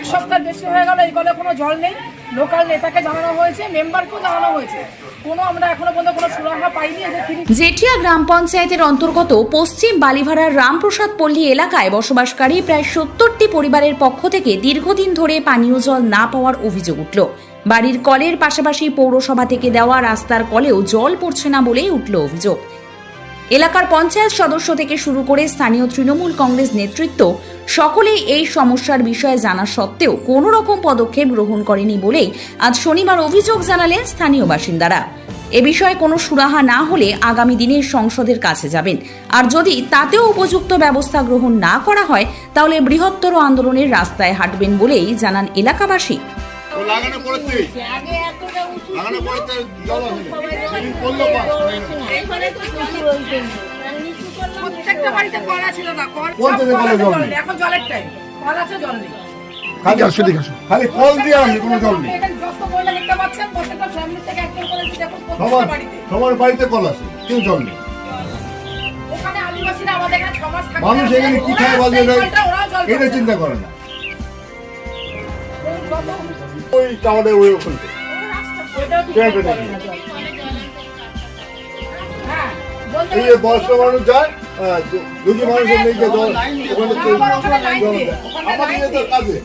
এক সপ্তাহ বেশি হয়ে গেল, এই কলে কোনো জল নেই। লোকাল নেতাকে জানানো হয়েছে মেম্বারকেও জানানো হয়েছে। কোনো আমরা এখনও পর্যন্ত কোনো সুরাহা পাইনি জেঠিয়া গ্রাম পঞ্চায়েতের অন্তর্গত পশ্চিম বালিভাড়ার রামপ্রসাদ পল্লী এলাকায় বসবাসকারী প্রায় সত্তরটি পরিবারের পক্ষ থেকে দীর্ঘদিন ধরে পানীয় জল না পাওয়ার অভিযোগ উঠল। বাড়ির কলের পাশাপাশি পৌরসভা থেকে দেওয়া রাস্তার কলেও জল পড়ছে না বলেই উঠল অভিযোগ। এলাকার পঞ্চায়েত সদস্য থেকে শুরু করে স্থানীয় তৃণমূল কংগ্রেস নেতৃত্ব সকলেই এই সমস্যার বিষয়ে জানা সত্ত্বেও কোনো রকম পদক্ষেপ গ্রহণ করেনি বলেই আজ শনিবার অভিযোগ জানালেন স্থানীয় বাসিন্দারা। এ বিষয়ে কোনো সুরাহা না হলে আগামী দিনে সংসদের কাছে যাবেন। আর যদি তাতেও উপযুক্ত ব্যবস্থা গ্রহণ না করা হয় তাহলে বৃহত্তর আন্দোলনের রাস্তায় হাঁটবেন বলেই জানান এলাকাবাসী। লাগানো প্রত্যেকটা বাড়িতে কল ছিল না কল? এখন জলের টাইম কল আছে জল নেই। খালি আসো ঠিক আছে খালি কল দিয়ে আমি কোনো জল নেই। এখানে যত মহিলা দেখতে পাচ্ছেন প্রত্যেকটা ফ্যামিলি থেকে একজন করে দেখুন সবার বাড়িতে। সবার বাড়িতে কল আছে কেউ জল নেই। ওখানে আদিবাসীরা আমাদের এখানে সমাজ থাকে মানুষ এখানে কি খায় বাজে জল এটা চিন্তা করে না। ওই আমাদের ওই ওখান এই যে বয়স্ক মানুষ যায় দুটি মানুষের নেই। যে জল ওখানে। কাজে।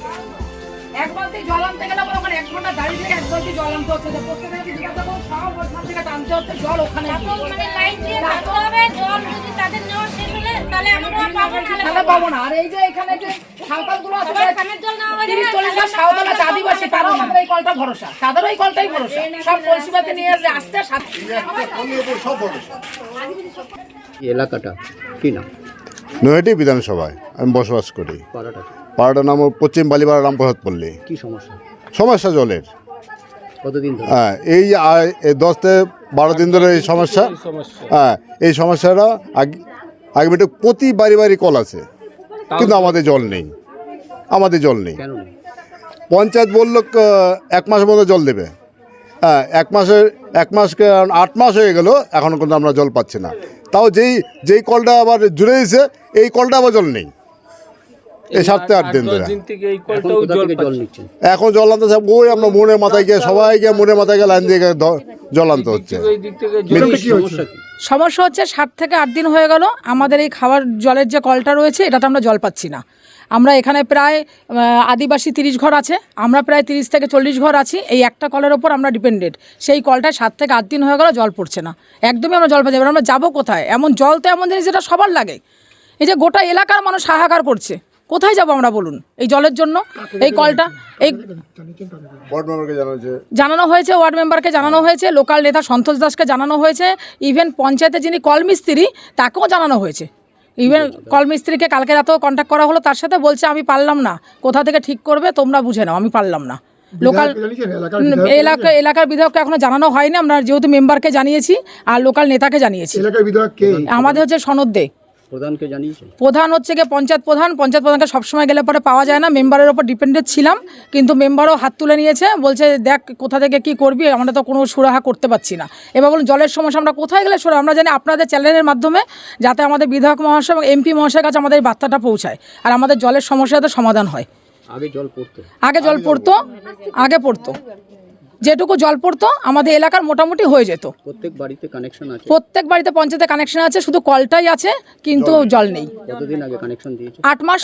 এক বালতি জল আনতে গেলে আবার ওখানে এক ঘণ্টা দাঁড়িয়ে থেকে এক বালতি জল আনতে হচ্ছে। প্রত্যেকে জিজ্ঞাসা করো সব ওখান থেকে টানতে হচ্ছে জল ওখানে। মানে লাইন দিয়ে রাখতে হবে। জল যদি তাদের নেওয়া শেষ হলে তাহলে আমরা পাবো না। তাহলে পাবো না। আর এই যে এখানে যে সাঁওতালগুলো আছে সবার জল নেওয়া হয়ে তিরিশ যাবে, চল্লিশ জন তাহলে সাঁওতাল আছে আমরা আদিবাসী তারও আমাদের এই কলটা ভরসা। তাদেরও এই কলটাই ভরসা। সব পরিষেবাতে নিয়ে আসতে সাথে একটা কলের উপর সব ভরসা এই এলাকাটা কি নাম? নৈহাটি বিধানসভায় আমি বসবাস করি। পাড়াটা? পাড়াটার নাম পশ্চিম বালিপাড়া রামপ্রসাদ পল্লী। কি সমস্যা? সমস্যা জলের। কতদিন ধরে? হ্যাঁ এই আ- এই দশ থেকে বারো দিন ধরে এই সমস্যা। হ্যাঁ এই সমস্যাটা আগে আগে একটু প্রতি বাড়ি বাড়ি কল আছে। কিন্তু আমাদের জল নেই। আমাদের জল নেই। কেন নেই? পঞ্চায়েত বলল এক মাসের মধ্যে জল দেবে। হ্যাঁ এক মাসের এক মাসকে আট মাস হয়ে গেল এখনও কিন্তু আমরা জল পাচ্ছি না। তাও যেই যেই কলটা আবার জুড়ে দিয়েছে এই কলটা আবার জল নেই। এই সপ্তাহে আট দিন ধরে। দিন থেকে এই এখন জল আনতে যাব ওই আমরা মনের মাথায় গিয়ে সবাই গিয়ে মনের মাথায় গিয়ে লাইন দিয়ে গিয়ে জল আনতে হচ্ছে। সমস্যা হচ্ছে সাত থেকে আট দিন হয়ে গেল। আমাদের এই খাবার জলের যে কলটা রয়েছে, এটাতে আমরা জল পাচ্ছি না। আমরা এখানে প্রায় আদিবাসী তিরিশ ঘর আছে। আমরা প্রায় তিরিশ থেকে চল্লিশ ঘর আছি। এই একটা কলের ওপর আমরা ডিপেন্ডেড সেই কলটায় সাত থেকে আট দিন হয়ে গেল জল পড়ছে না। একদমই আমরা জল পাচ্ছি। আমরা যাব কোথায়? এমন জল তো এমন জিনিস যেটা সবার লাগে। এই যে গোটা এলাকার মানুষ হাহাকার করছে। কোথায় যাব আমরা বলুন? এই জলের জন্য? এই কলটা? এই জানানো হয়েছে। ওয়ার্ড মেম্বারকে জানানো হয়েছে লোকাল নেতা সন্তোষ দাসকে জানানো হয়েছে ইভেন পঞ্চায়েতে যিনি কলমিস্ত্রি তাকেও জানানো হয়েছে। ইভেন কলমিস্ত্রিকে কালকে রাতেও কন্ট্যাক্ট করা হলো তার সাথে বলছে আমি পারলাম না। কোথা থেকে ঠিক করবে তোমরা বুঝে নাও আমি পারলাম না। লোকাল এলাকা এলাকার বিধায়ককে এখনও জানানো হয়নি আমরা যেহেতু মেম্বারকে জানিয়েছি আর লোকাল নেতাকে জানিয়েছি। এলাকার বিধায়ক কে? আমাদের হচ্ছে সনদ দে। প্রধানকে জানিয়েছেন? প্রধান হচ্ছে গিয়ে পঞ্চায়েত প্রধান। পঞ্চায়েত প্রধানকে সবসময় গেলে পরে পাওয়া যায় না। মেম্বারের ওপর ডিপেন্ডেন্ট ছিলাম কিন্তু মেম্বারও হাত তুলে নিয়েছে বলছে দেখ কোথা থেকে কি করবি? আমরা তো কোনো সুরাহা করতে পারছি না। এবার বলুন জলের সমস্যা আমরা কোথায় গেলে সুরা আমরা জানি আপনাদের চ্যানেলের মাধ্যমে যাতে আমাদের বিধায়ক মহাশয় এবং এমপি মহাশয়ের কাছে আমাদের এই বার্তাটা পৌঁছায়। আর আমাদের জলের সমস্যা যাতে সমাধান হয়। আগে জল পড়তো। আগে জল পড়তো। আগে পড়তো। যেটুকু জল পড়তো আমাদের এলাকার মোটামুটি হয়ে যেত। প্রত্যেক বাড়িতে কানেকশন আছে? প্রত্যেক বাড়িতে পঞ্চায়েতে কানেকশন আছে শুধু কলটাই আছে কিন্তু জল নেই। কতদিন আগে কানেকশন দিয়েছে? আট মাস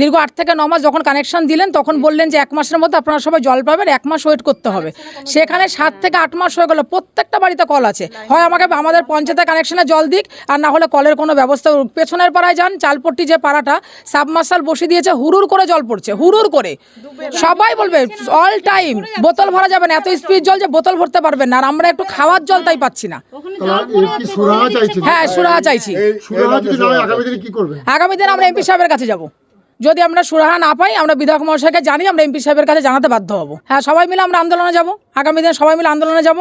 দীর্ঘ আট থেকে ন মাস যখন কানেকশন দিলেন তখন বললেন যে এক মাসের মধ্যে আপনারা সবাই জল পাবেন এক মাস ওয়েট করতে হবে। সেখানে সাত থেকে আট মাস হয়ে গেল প্রত্যেকটা বাড়িতে কল আছে। হয় আমাকে আমাদের পঞ্চায়েতের কানেকশনে জল দিক আর না হলে কলের কোনো ব্যবস্থা পেছনের পাড়ায় যান চালপট্টি যে পাড়াটা সাবমার্সাল বসিয়ে দিয়েছে হুড়ুর করে জল পড়ছে হুড়ুর করে। সবাই বলবে অল টাইম বোতল ভরা যাবে না এত স্পিড জল যে বোতল ভরতে পারবেন না আর আমরা একটু খাওয়ার জল তাই পাচ্ছি না। হ্যাঁ সুরাহা চাইছি। সুরাহা যদি না হয় আগামী দিনে আমরা এমপি সাহেবের কাছে যাব। যদি আমরা সুরাহা না পাই আমরা বিধায়ক মহাশয়কে জানি আমরা এমপি সাহেবের কাছে জানাতে বাধ্য হব। হ্যাঁ সবাই মিলে আমরা আন্দোলনে যাব। আগামী দিনে সবাই মিলে আন্দোলনে যাব।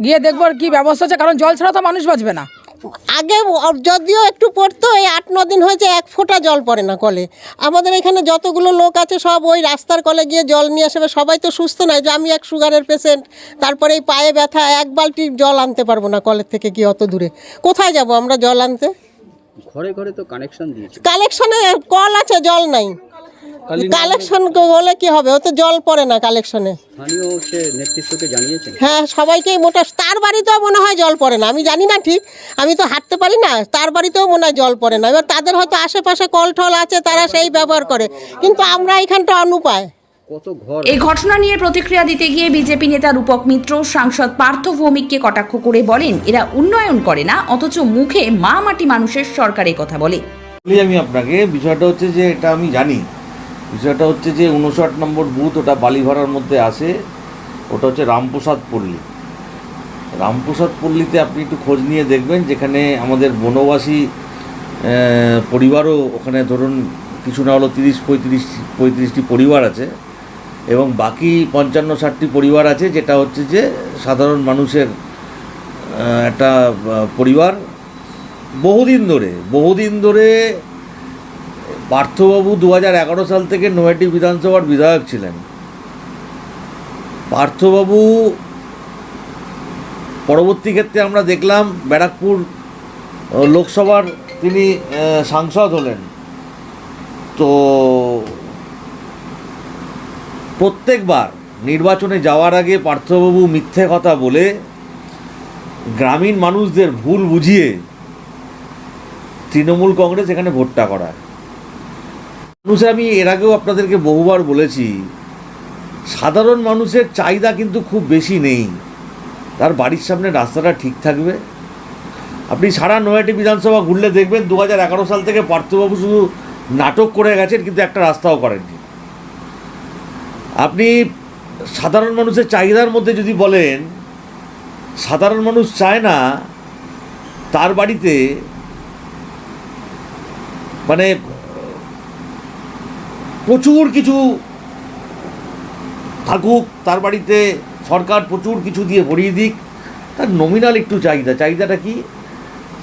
গিয়ে দেখব আর কি ব্যবস্থা হচ্ছে কারণ জল ছাড়া তো মানুষ বাঁচবে না। আগে যদিও একটু পড়তো এই আট ন দিন হয়েছে এক ফোঁটা জল পড়ে না কলে। আমাদের এখানে যতগুলো লোক আছে সব ওই রাস্তার কলে গিয়ে জল নিয়ে আসবে সবাই তো সুস্থ নয় যে আমি এক সুগারের পেশেন্ট তারপরে এই পায়ে ব্যথা এক বালতি জল আনতে পারব না কলের থেকে কি অত দূরে। কোথায় যাব আমরা জল আনতে? ঘরে ঘরে তো কানেকশন দিয়েছে। কালেকশনে কল আছে জল নাই। কালেকশন হলে কি হবে? ও তো জল পড়ে না কালেকশনে। হ্যাঁ সবাইকেই মোটা তার বাড়িতেও মনে হয় জল পড়ে না। আমি জানি না ঠিক। আমি তো হাঁটতে পারি না। তার বাড়িতেও মনে হয় জল পড়ে না। এবার তাদের হয়তো আশেপাশে কল টল আছে তারা সেই ব্যবহার করে। কিন্তু আমরা এখানটা অনুপায়। এই ঘটনা নিয়ে প্রতিক্রিয়া দিতে গিয়ে বিজেপি নেতা রূপক মিত্র সাংসদ পার্থ ভৌমিককে কটাক্ষ করে বলেন এরা উন্নয়ন করে না অথচ মুখে মা মাটি মানুষের সরকারের কথা বলে আমি আপনাকে বিষয়টা হচ্ছে যে এটা আমি জানি। বিষয়টা হচ্ছে যে উনষাট নম্বর বুথ ওটা বালিভাড়ার মধ্যে আসে ওটা হচ্ছে রামপ্রসাদ পল্লী। রামপ্রসাদ পল্লীতে আপনি একটু খোঁজ নিয়ে দেখবেন, যেখানে আমাদের বনবাসী পরিবারও ওখানে ধরুন কিছু না হলো তিরিশ পঁয়ত্রিশ, পঁয়ত্রিশটি পরিবার আছে এবং বাকি পঞ্চান্ন ষাটটি পরিবার আছে, যেটা হচ্ছে যে সাধারণ মানুষের একটা পরিবার। বহুদিন ধরে বহুদিন ধরে পার্থবাবু দু এগারো সাল থেকে নৈহাটি বিধানসভার বিধায়ক ছিলেন। পার্থবাবু পরবর্তী ক্ষেত্রে আমরা দেখলাম ব্যারাকপুর লোকসভার তিনি সাংসদ হলেন। তো প্রত্যেকবার নির্বাচনে যাওয়ার আগে পার্থবাবু মিথ্যে কথা বলে গ্রামীণ মানুষদের ভুল বুঝিয়ে তৃণমূল কংগ্রেস এখানে ভোটটা করায়। মানুষে, আমি এর আগেও আপনাদেরকে বহুবার বলেছি, সাধারণ মানুষের চাহিদা কিন্তু খুব বেশি নেই। তার বাড়ির সামনে রাস্তাটা ঠিক থাকবে। আপনি সারা নয়াটি বিধানসভা ঘুরলে দেখবেন দু হাজার এগারো সাল থেকে পার্থবাবু শুধু নাটক করে গেছেন, কিন্তু একটা রাস্তাও করেননি। আপনি সাধারণ মানুষের চাহিদার মধ্যে যদি বলেন, সাধারণ মানুষ চায় না তার বাড়িতে মানে প্রচুর কিছু থাকুক, তার বাড়িতে সরকার প্রচুর কিছু দিয়ে ভরিয়ে দিক। তার নমিনাল একটু চাহিদা। চাহিদাটা কি?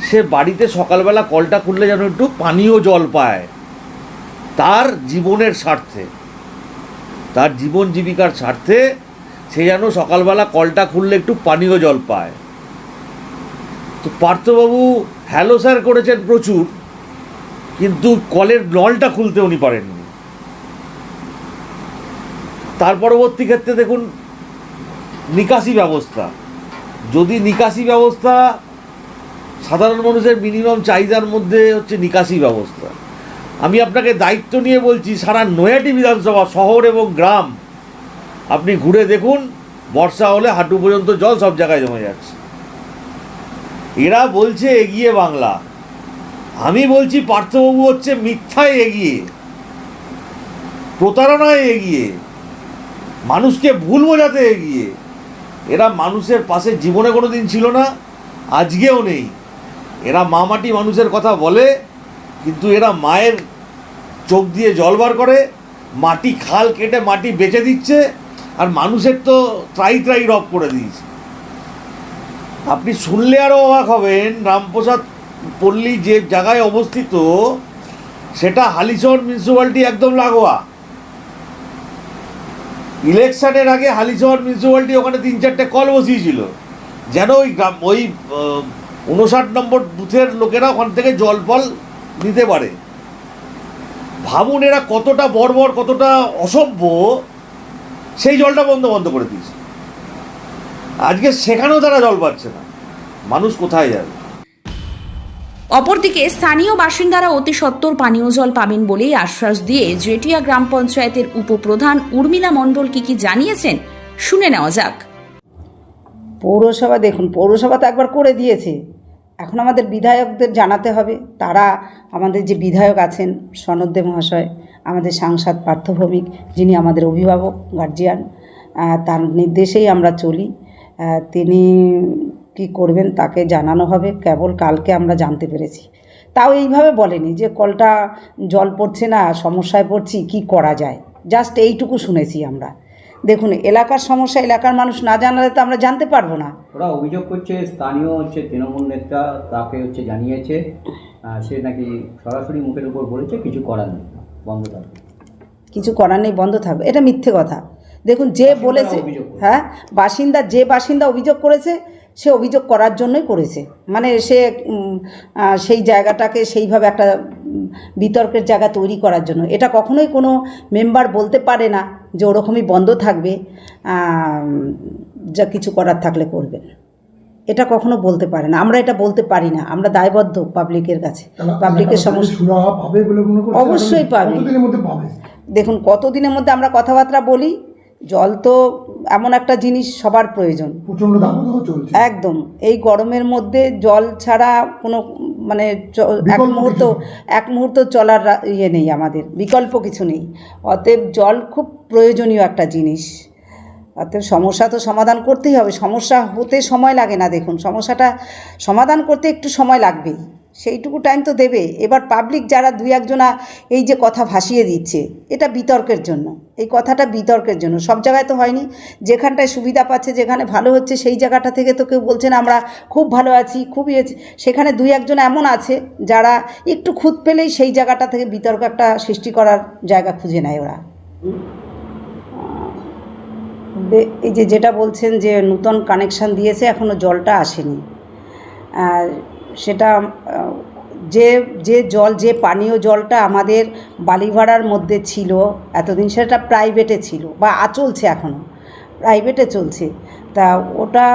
সে বাড়িতে সকালবেলা কলটা খুললে যেন একটু পানীয় জল পায়। তার জীবনের স্বার্থে, তার জীবন জীবিকার স্বার্থে সে যেন সকালবেলা কলটা খুললে একটু পানীয় জল পায়। তো পার্থবাবু হ্যালো স্যার করেছেন প্রচুর, কিন্তু কলের নলটা খুলতে উনি পারেননি। তার পরবর্তী ক্ষেত্রে দেখুন, নিকাশি ব্যবস্থা। যদি নিকাশি ব্যবস্থা, সাধারণ মানুষের মিনিমাম চাহিদার মধ্যে হচ্ছে নিকাশি ব্যবস্থা। আমি আপনাকে দায়িত্ব নিয়ে বলছি, সারা নয়াটি বিধানসভা, শহর এবং গ্রাম, আপনি ঘুরে দেখুন, বর্ষা হলে হাঁটু পর্যন্ত জল সব জায়গায় জমে যাচ্ছে। এরা বলছে এগিয়ে বাংলা। আমি বলছি পার্থবাবু হচ্ছে মিথ্যায় এগিয়ে। প্রতারণায় এগিয়ে। মানুষকে ভুল বোঝাতে এগিয়ে। এরা মানুষের পাশে জীবনে কোনো দিন ছিল না, আজকেও নেই। এরা মা মাটি মানুষের কথা বলে, কিন্তু এরা মায়ের চোখ দিয়ে জল বার করে, মাটি খাল কেটে মাটি বেচে দিচ্ছে, আর মানুষের তো ত্রাই ত্রাই রব করে দিয়েছে। আপনি শুনলে আরও অবাক হবেন, রামপ্রসাদ পল্লী যে জায়গায় অবস্থিত, সেটা হালিশহর মিউনিসিপ্যালিটি একদম লাগোয়া। ইলেকশনের আগে হালিশহর মিউনিসিপ্যালিটি ওখানে তিন চারটে কল বসিয়েছিল। যেন ওই গ্রাম, ওই উনষাট নম্বর বুথের লোকেরা ওখান থেকে জল ফল নিতে পারে। ভাবুন এরা কতটা বর্বর, কতটা অসভ্য, সেই জলটা বন্ধ বন্ধ করে দিয়েছে। আজকে সেখানেও তারা জল পাচ্ছে না। মানুষ কোথায় যাবে? অপরদিকে স্থানীয় বাসিন্দারা অতি সত্বর পানীয় জল পাবেন বলেই আশ্বাস দিয়ে জেটিয়া গ্রাম পঞ্চায়েতের উপপ্রধান উর্মিলা মণ্ডল কি কি জানিয়েছেন শুনে নেওয়া যাক। পৌরসভা দেখুন, পৌরসভা তো একবার করে দিয়েছে। এখন আমাদের বিধায়কদের জানাতে হবে। তারা আমাদের যে বিধায়ক আছেন সনদদেব মহাশয়, আমাদের সাংসদ পার্থভৌমিক যিনি আমাদের অভিভাবক গার্জিয়ান তার নির্দেশেই আমরা চলি। তিনি কি করবেন তাকে জানানো হবে। কেবল কালকে আমরা জানতে পেরেছি। তাও এইভাবে বলেনি যে কলটা জল পড়ছে না সমস্যায় পড়ছি কি করা যায়? জাস্ট এইটুকু শুনেছি আমরা। দেখুন এলাকার সমস্যা এলাকার মানুষ না জানালে তো আমরা জানতে পারব না। ওরা অভিযোগ করছে স্থানীয় হচ্ছে তৃণমূল নেতা তাকে হচ্ছে জানিয়েছে। সে নাকি সরাসরি মুখের উপর বলেছে কিছু করার নেই। বন্ধ থাকবে। কিছু করার নেই বন্ধ থাকবে। এটা মিথ্যে কথা। দেখুন যে বলেছে হ্যাঁ বাসিন্দা যে বাসিন্দা অভিযোগ করেছে সে অভিযোগ করার জন্যই করেছে। মানে সে সেই জায়গাটাকে সেইভাবে একটা বিতর্কের জায়গা তৈরি করার জন্য। এটা কখনোই কোনো মেম্বার বলতে পারে না যে ওরকমই বন্ধ থাকবে যা কিছু করার থাকলে করবেন এটা কখনো বলতে পারে না। আমরা এটা বলতে পারি না। আমরা দায়বদ্ধ পাবলিকের কাছে। পাবলিকের সমস্যা অবশ্যই পাবে? দেখুন কতদিনের মধ্যে আমরা কথাবার্তা বলি জল তো এমন একটা জিনিস সবার প্রয়োজন। একদম। এই গরমের মধ্যে জল ছাড়া কোনো মানে এক মুহূর্ত এক মুহূর্ত চলার ইয়ে নেই আমাদের। বিকল্প কিছু নেই। অতএব জল খুব প্রয়োজনীয় একটা জিনিস। অতএব সমস্যা তো সমাধান করতেই হবে। সমস্যা হতে সময় লাগে না দেখুন। সমস্যাটা সমাধান করতে একটু সময় লাগবেই। সেইটুকু টাইম তো দেবে। এবার পাবলিক যারা দুই একজনা এই যে কথা ভাসিয়ে দিচ্ছে, এটা বিতর্কের জন্য। এই কথাটা বিতর্কের জন্য। সব জায়গায় তো হয়নি। যেখানটায় সুবিধা পাচ্ছে, যেখানে ভালো হচ্ছে, সেই জায়গাটা থেকে তো কেউ বলছেন আমরা খুব ভালো আছি, খুবই সেখানে দুই একজন এমন আছে, যারা একটু খুঁত পেলেই সেই জায়গাটা থেকে বিতর্ক একটা সৃষ্টি করার জায়গা খুঁজে নেয় ওরা। এই যে যেটা বলছেন যে নূতন কানেকশান দিয়েছে এখনও জলটা আসেনি। আর সেটা যে যে জল, যে পানীয় জলটা আমাদের বালিভাড়ার মধ্যে ছিল, এতদিন সেটা প্রাইভেটে ছিল বা চলছে এখনও প্রাইভেটে চলছে, তা ওটা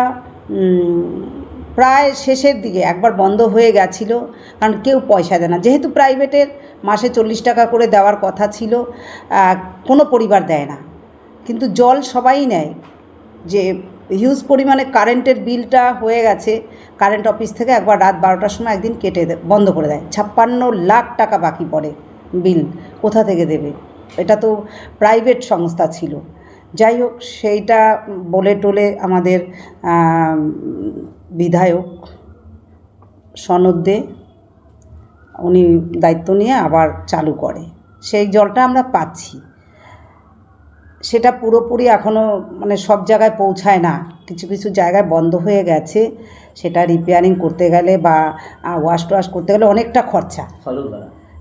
প্রায় শেষের দিকে একবার বন্ধ হয়ে গেছিল, কারণ কেউ পয়সা দেয় না। যেহেতু প্রাইভেটের মাসে চল্লিশ টাকা করে দেওয়ার কথা ছিল কোনো পরিবার দেয় না। কিন্তু জল সবাই নেয়, যে হিউজ পরিমাণে কারেন্টের বিলটা হয়ে গেছে। কারেন্ট অফিস থেকে একবার রাত বারোটার সময় একদিন কেটে বন্ধ করে দেয়। ছাপ্পান্ন লাখ টাকা বাকি পড়ে বিল কোথা থেকে দেবে? এটা তো প্রাইভেট সংস্থা ছিল। যাই হোক, সেইটা বলে টলে আমাদের বিধায়ক সনদ দে উনি দায়িত্ব নিয়ে আবার চালু করে। সেই জলটা আমরা পাচ্ছি। সেটা পুরোপুরি এখনও মানে সব জায়গায় পৌঁছায় না। কিছু কিছু জায়গায় বন্ধ হয়ে গেছে। সেটা রিপেয়ারিং করতে গেলে বা ওয়াশ টোয়াশ করতে গেলে অনেকটা খরচা।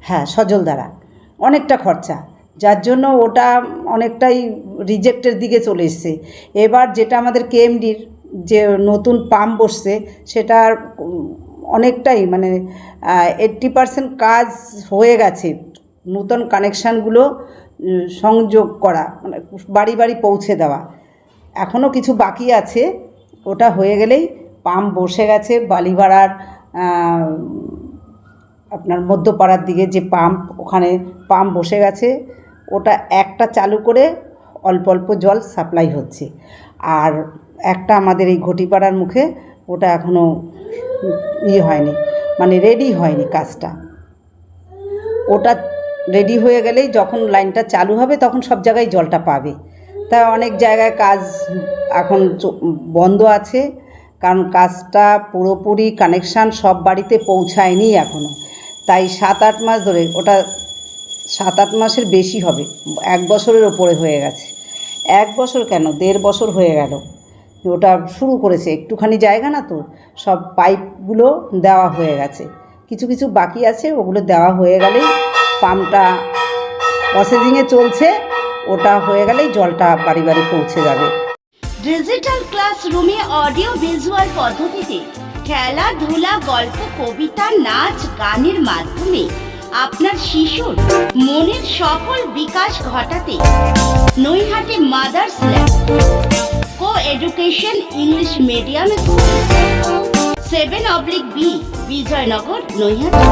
হ্যাঁ সজল দ্বারা। অনেকটা খরচা। যার জন্য ওটা অনেকটাই রিজেক্টের দিকে চলে এসছে। এবার যেটা আমাদের কেএমডির যে নতুন পাম্প বসছে সেটার অনেকটাই মানে এইট্টি পারসেন্ট কাজ হয়ে গেছে। নতুন কানেকশানগুলো সংযোগ করা মানে বাড়ি বাড়ি পৌঁছে দেওয়া। এখনও কিছু বাকি আছে, ওটা হয়ে গেলেই পাম্প বসে গেছে, বালিভাড়ার আপনার মধ্যপাড়ার দিকে যে পাম্প, ওখানে পাম্প বসে গেছে। ওটা একটা চালু করে অল্প অল্প জল সাপ্লাই হচ্ছে। আর একটা আমাদের এই ঘটিপাড়ার মুখে ওটা এখনও ইয়ে হয়নি মানে রেডি হয়নি কাজটা। ওটা রেডি হয়ে গেলেই যখন লাইনটা চালু হবে, তখন সব জায়গায় জলটা পাবে। তা অনেক জায়গায় কাজ এখন বন্ধ আছে, কারণ কাজটা পুরোপুরি কানেকশান সব বাড়িতে পৌঁছায়নি এখনও তাই সাত আট মাস ধরে ওটা সাত আট মাসের বেশি হবে, এক বছরের ওপরে হয়ে গেছে। এক বছর কেন? দেড় বছর হয়ে গেল। ওটা শুরু করেছে, একটুখানি জায়গা না তো, সব পাইপগুলো দেওয়া হয়ে গেছে। কিছু কিছু বাকি আছে, ওগুলো দেওয়া হয়ে গেলেই পাম্পটা প্রসেসিংয়ে চলছে, ওটা হয়ে গেলেই জলটা বাড়ি বাড়ি পৌঁছে যাবে। ডিজিটাল ক্লাসরুমে অডিও ভিজুয়াল পদ্ধতিতে খেলাধুলা গল্প, কবিতা, নাচ, গানের মাধ্যমে আপনার শিশুর মনের সফল বিকাশ ঘটাতে Naihati mothers lab co education English medium school seven oblique B Bijaynagar Naihati